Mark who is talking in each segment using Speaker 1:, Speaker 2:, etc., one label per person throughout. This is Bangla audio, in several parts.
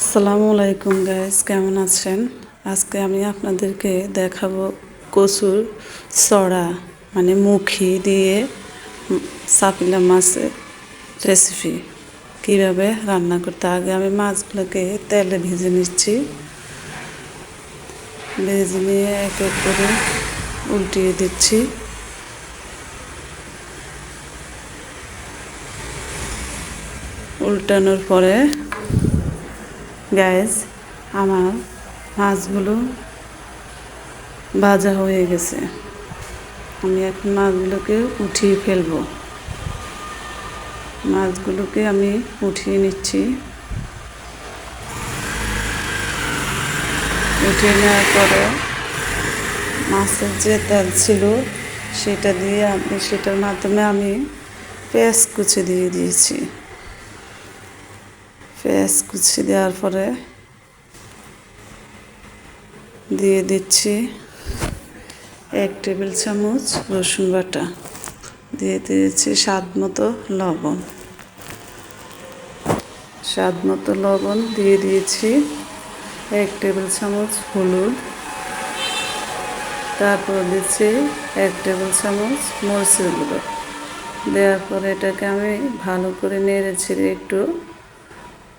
Speaker 1: আসসালামু আলাইকুম গাইস কেমন আছেন? আজকে আমি আপনাদেরকে দেখাবো কচুর সড়া মানে মুখি দিয়ে সাপিলা মাছের রেসিপি কীভাবে রান্না করতে আগে আমি মাছগুলোকে তেলে ভেজে নিচ্ছি। ভেজে নিয়ে এক এক করে উল্টিয়ে দিচ্ছি। উল্টানোর পরে গ্যাস আমার মাছগুলো ভাজা হয়ে গেছে। আমি এখন মাছগুলোকে উঠিয়ে ফেলব। মাছগুলোকে আমি উঠিয়ে নিচ্ছি। উঠিয়ে নেওয়ার পরে মাছের যে তেল ছিল সেটা দিয়ে আমি, সেটার মাধ্যমে আমি পেঁয়াজ কুচি দিয়ে দিয়েছি। পেঁয়াজ কুচি দেওয়ার পরে দিয়ে দিচ্ছি এক টেবিল চামচ রসুন বাটা। দিয়ে দিয়েছি স্বাদ মতো লবণ। স্বাদ মতো লবণ দিয়ে দিয়েছি এক টেবিল চামচ হলুদ। তারপর দিচ্ছি এক টেবিল চামচ মরিচের গুঁড়ো। দেওয়ার পরে এটাকে আমি ভালো করে নেড়ে ছেড়ে একটু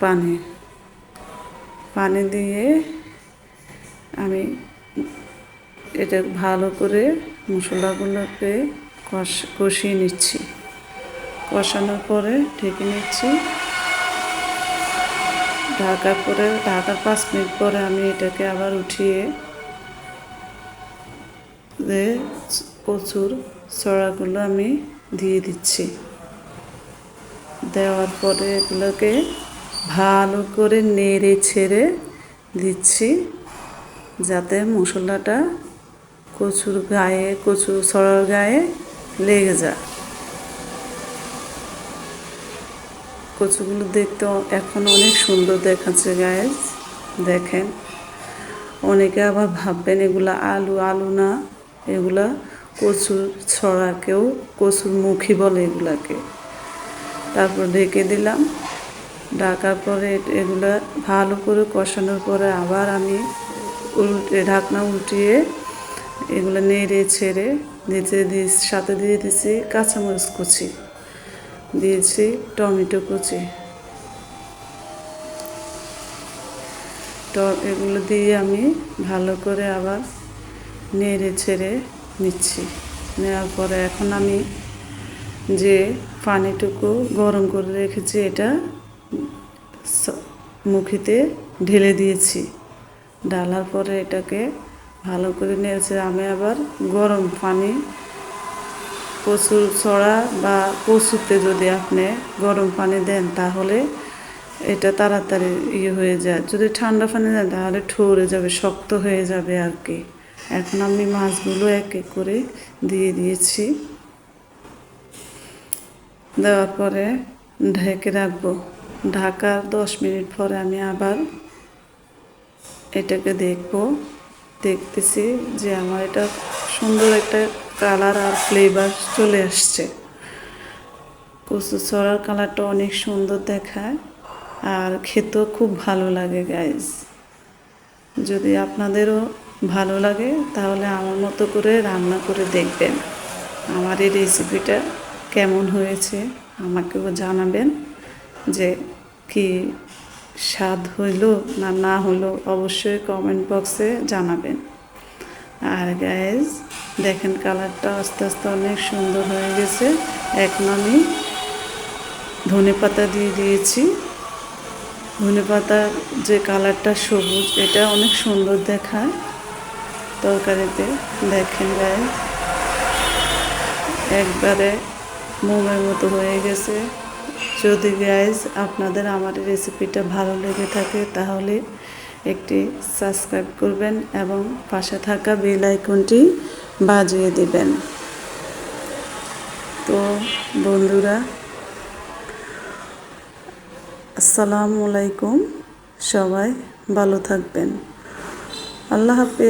Speaker 1: পানি পানি দিয়ে আমি এটা ভালো করে মশলাগুলোকে কষ, কষিয়ে নিচ্ছি। কষানোর পরে ঢেকে নিচ্ছি। ঢাকার পরে, ঢাকার পাঁচ মিনিট পরে আমি এটাকে আবার উঠিয়ে কচুর ছড়াগুলো আমি দিয়ে দিচ্ছি। দেওয়ার পরে এগুলোকে ভালো করে নেড়ে ছেড়ে দিচ্ছি যাতে মশলাটা কচুর গায়ে কচু ছড়ার গায়ে লেগে যায়। কচুগুলো দেখতে এখন অনেক সুন্দর দেখাচ্ছে গায়ে দেখেন, অনেকে আবার ভাববেন এগুলো আলু আলু না, এগুলা কচুর ছড়াকেও কচুর মুখী বলে এগুলাকে। তারপর ঢেকে দিলাম। ঢাকার পরে এগুলো ভালো করে কষানোর পরে আবার আমি উল্টে, ঢাকনা উল্টিয়ে এগুলো নেড়ে ছেড়ে দিতে দিয়ে সাথে দিয়ে দিয়েছি কাঁচামরিচ কুচি, দিয়েছি টমেটো কুচি। এগুলো দিয়ে আমি ভালো করে আবার নেড়ে ছেড়ে নিচ্ছি। নেওয়ার পরে এখন আমি যে পানিটুকু গরম করে রেখেছি এটা মুখিতে ঢেলে দিয়েছি। ঢালার পরে এটাকে ভালো করে নিয়েছে আমি আবার গরম পানি কচুর ছড়া বা কচুতে যদি আপনি গরম পানি দেন তাহলে এটা তাড়াতাড়ি ইয়ে হয়ে যায়। যদি ঠান্ডা পানি দেন তাহলে ঠরে যাবে, শক্ত হয়ে যাবে আর কি এখন আমি মাছগুলো এক এক করে দিয়ে দিয়েছি। দেওয়ার পরে ঢেকে রাখব। ঢাকার দশ মিনিট পরে আমি আবার এটাকে দেখব। দেখতেছি যে আমার এটা সুন্দর একটা কালার আর ফ্লেভার চলে আসছে। কচু ছড়ার কালারটা অনেক সুন্দর দেখায় আর খেতেও খুব ভালো লাগে গাইজ যদি আপনাদেরও ভালো লাগে, তাহলে আমার মতো করে রান্না করে দেখবেন। আমার এই রেসিপিটা কেমন হয়েছে, আমাকেও জানাবেন। যে কি স্বাদ হইল না না হলো অবশ্যই কমেন্ট বক্সে জানাবেন। আর গ্যাস দেখেন কালারটা আস্তে আস্তে অনেক সুন্দর হয়ে গেছে। এখন আমি ধনে পাতা দিয়ে দিয়েছি। ধনে পাতার যে কালারটা সবুজ, এটা অনেক সুন্দর দেখায় তরকারিতে। দেখেন গায়ে একবারে মোমের মতো হয়ে গেছে। যদি গাইজ আপনাদের আমার রেসিপিটা ভালো লেগে থাকে, তাহলে একটি সাবস্ক্রাইব করবেন এবং পাশে থাকা বেল আইকনটি বাজিয়ে দিবেন। তো বন্ধুরা, আসসালামু আলাইকুম, সবাই ভালো থাকবেন। আল্লাহ হাফিজ।